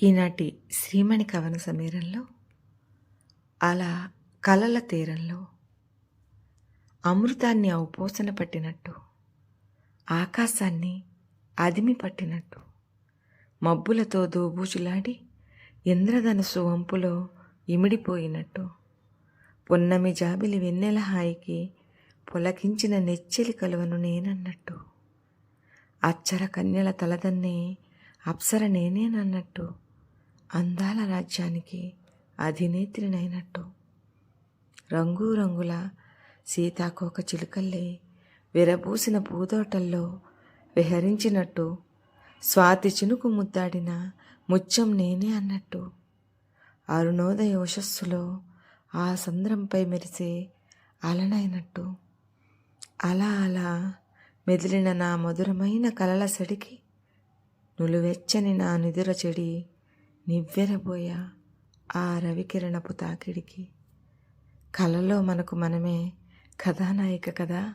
ఈనాటి శ్రీమణి కవన సమీరంలో అలా కలల తీరంలో అమృతాన్ని అవపోసన పట్టినట్టు ఆకాశాన్ని అదిమి పట్టినట్టు మబ్బులతో దోబూచులాడి ఇంద్రధనుసు వంపులో ఇమిడిపోయినట్టు పున్నమి జాబిలి వెన్నెల హాయికి పులకించిన నెచ్చెలి కలువను నేనన్నట్టు అచ్చర కన్యల తలదన్నే అప్సర నేనేనన్నట్టు అందాల రాజ్యానికి అధినేత్రినైనట్టు. రంగురంగుల సీతాకోక చిలుకల్లే విరబూసిన పూదోటల్లో విహరించినట్టు స్వాతి చినుకు ముద్దాడిన ముత్యం నేనే అన్నట్టు. అరుణోదయ యశస్సులో ఆ సంద్రంపై మెరిసే అలనైనట్టు. అలా అలా మెదిలిన నా మధురమైన కలల సడికి నులువెచ్చని నా నిదుర చెడి నివ్వెరబోయా ఆ రవికిరణపు తాకిడికి. కలలో మనకు మనమే కథానాయిక కదా?